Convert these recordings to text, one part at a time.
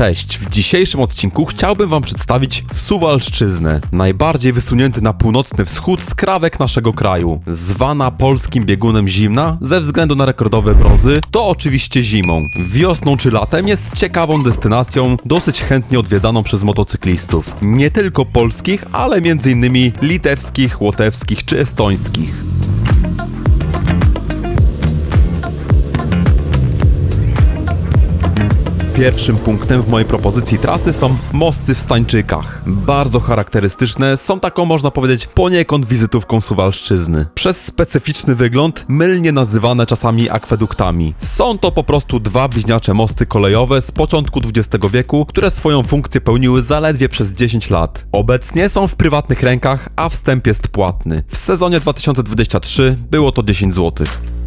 Cześć, w dzisiejszym odcinku chciałbym wam przedstawić Suwalszczyznę, najbardziej wysunięty na północny wschód skrawek naszego kraju. Zwana polskim biegunem zimna, ze względu na rekordowe mrozy, to oczywiście zimą. Wiosną czy latem jest ciekawą destynacją, dosyć chętnie odwiedzaną przez motocyklistów. Nie tylko polskich, ale m.in. litewskich, łotewskich czy estońskich. Pierwszym punktem w mojej propozycji trasy są mosty w Stańczykach. Bardzo charakterystyczne, są taką można powiedzieć poniekąd wizytówką Suwalszczyzny. Przez specyficzny wygląd, mylnie nazywane czasami akweduktami. Są to po prostu dwa bliźniacze mosty kolejowe z początku XX wieku, które swoją funkcję pełniły zaledwie przez 10 lat. Obecnie są w prywatnych rękach, a wstęp jest płatny. W sezonie 2023 było to 10 złotych.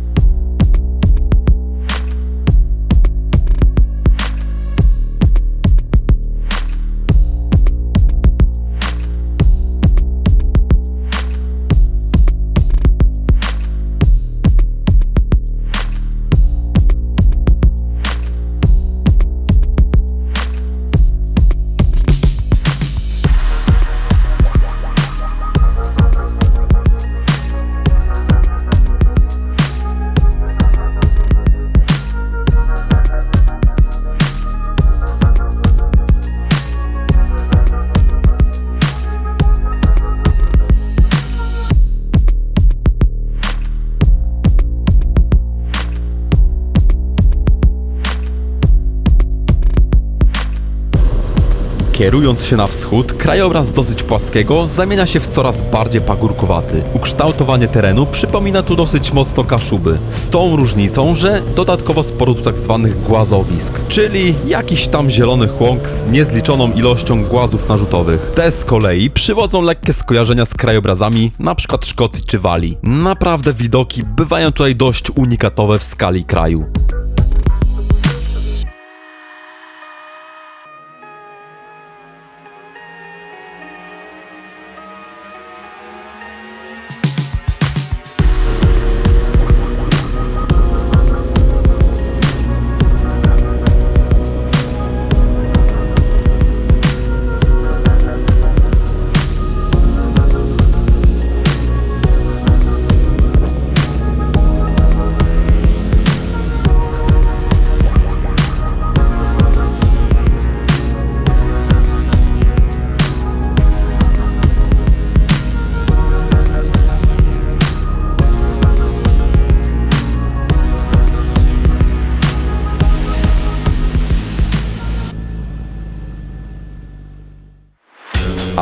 Kierując się na wschód, krajobraz dosyć płaskiego zamienia się w coraz bardziej pagórkowaty. Ukształtowanie terenu przypomina tu dosyć mocno Kaszuby. Z tą różnicą, że dodatkowo sporo tu tak zwanych głazowisk, czyli jakiś tam zielonych łąk z niezliczoną ilością głazów narzutowych. Te z kolei przywodzą lekkie skojarzenia z krajobrazami np. Szkocji czy Walii. Naprawdę widoki bywają tutaj dość unikatowe w skali kraju.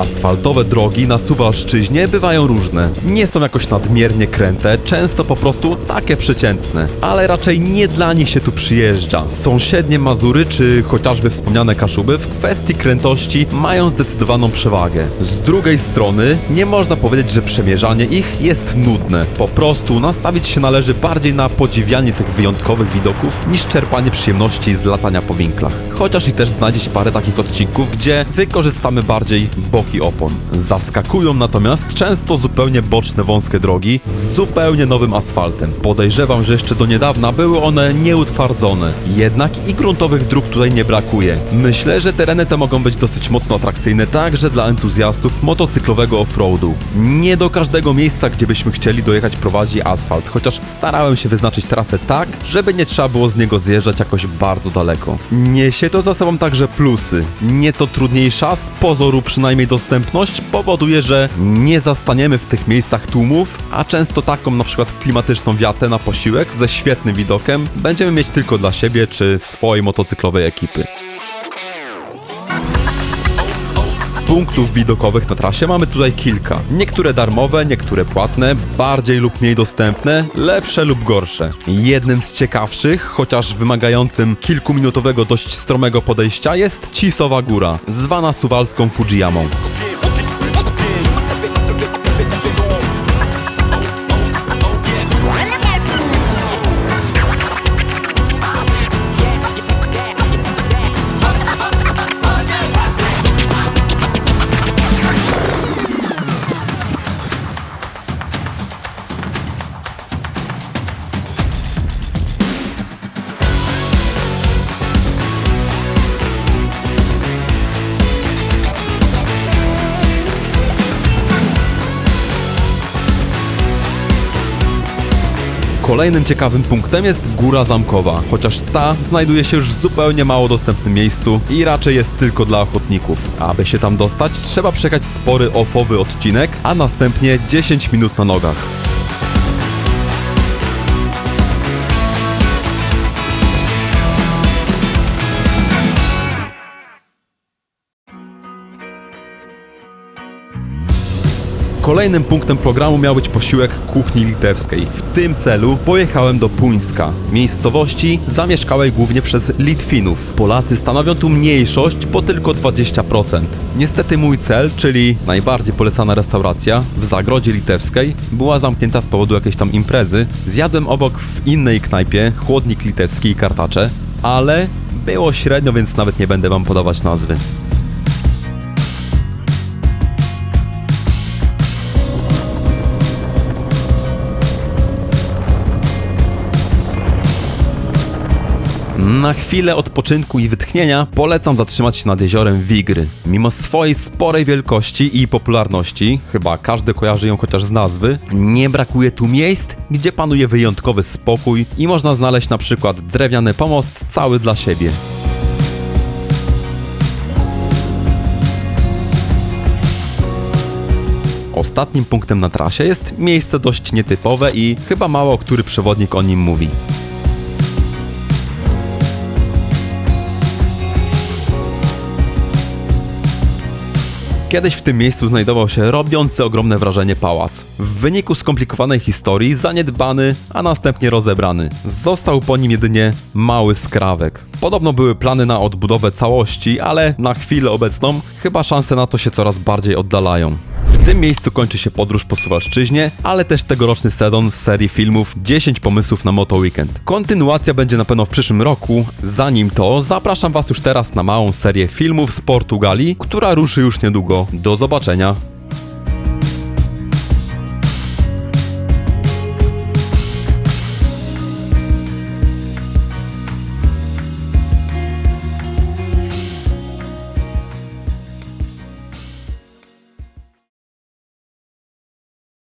Asfaltowe drogi na Suwalszczyźnie bywają różne. Nie są jakoś nadmiernie kręte, często po prostu takie przeciętne. Ale raczej nie dla nich się tu przyjeżdża. Sąsiednie Mazury czy chociażby wspomniane Kaszuby w kwestii krętości mają zdecydowaną przewagę. Z drugiej strony nie można powiedzieć, że przemierzanie ich jest nudne. Po prostu nastawić się należy bardziej na podziwianie tych wyjątkowych widoków niż czerpanie przyjemności z latania po winklach. Chociaż i też znajdzie się parę takich odcinków, gdzie wykorzystamy bardziej boki opon. Zaskakują natomiast często zupełnie boczne wąskie drogi z zupełnie nowym asfaltem. Podejrzewam, że jeszcze do niedawna były one nieutwardzone. Jednak i gruntowych dróg tutaj nie brakuje. Myślę, że tereny te mogą być dosyć mocno atrakcyjne także dla entuzjastów motocyklowego offroadu. Nie do każdego miejsca, gdzie byśmy chcieli dojechać prowadzi asfalt, chociaż starałem się wyznaczyć trasę tak, żeby nie trzeba było z niego zjeżdżać jakoś bardzo daleko. Niesie to za sobą także plusy. Nieco trudniejsza, z pozoru przynajmniej dostępność powoduje, że nie zastaniemy w tych miejscach tłumów, a często taką na przykład klimatyczną wiatę na posiłek ze świetnym widokiem będziemy mieć tylko dla siebie czy swojej motocyklowej ekipy. Punktów widokowych na trasie mamy tutaj kilka. Niektóre darmowe, niektóre płatne, bardziej lub mniej dostępne, lepsze lub gorsze. Jednym z ciekawszych, chociaż wymagającym kilkuminutowego dość stromego podejścia jest Cisowa Góra, zwana suwalską Fujiyamą. Kolejnym ciekawym punktem jest Góra Zamkowa, chociaż ta znajduje się już w zupełnie mało dostępnym miejscu i raczej jest tylko dla ochotników. Aby się tam dostać, trzeba przejechać spory ofowy odcinek, a następnie 10 minut na nogach. Kolejnym punktem programu miał być posiłek kuchni litewskiej. W tym celu pojechałem do Puńska, miejscowości zamieszkałej głównie przez Litwinów. Polacy stanowią tu mniejszość, bo tylko 20%. Niestety mój cel, czyli najbardziej polecana restauracja w Zagrodzie Litewskiej, była zamknięta z powodu jakiejś tam imprezy. Zjadłem obok w innej knajpie chłodnik litewski i kartacze, ale było średnio, więc nawet nie będę wam podawać nazwy. Na chwilę odpoczynku i wytchnienia polecam zatrzymać się nad jeziorem Wigry. Mimo swojej sporej wielkości i popularności, chyba każdy kojarzy ją chociaż z nazwy, nie brakuje tu miejsc, gdzie panuje wyjątkowy spokój i można znaleźć na przykład drewniany pomost cały dla siebie. Ostatnim punktem na trasie jest miejsce dość nietypowe i chyba mało który przewodnik o nim mówi. Kiedyś w tym miejscu znajdował się robiący ogromne wrażenie pałac. W wyniku skomplikowanej historii zaniedbany, a następnie rozebrany. Został po nim jedynie mały skrawek. Podobno były plany na odbudowę całości, ale na chwilę obecną chyba szanse na to się coraz bardziej oddalają. Tym miejscu kończy się podróż po Suwalszczyźnie, ale też tegoroczny sezon z serii filmów 10 pomysłów na Moto Weekend. Kontynuacja będzie na pewno w przyszłym roku. Zanim to, zapraszam Was już teraz na małą serię filmów z Portugalii, która ruszy już niedługo. Do zobaczenia.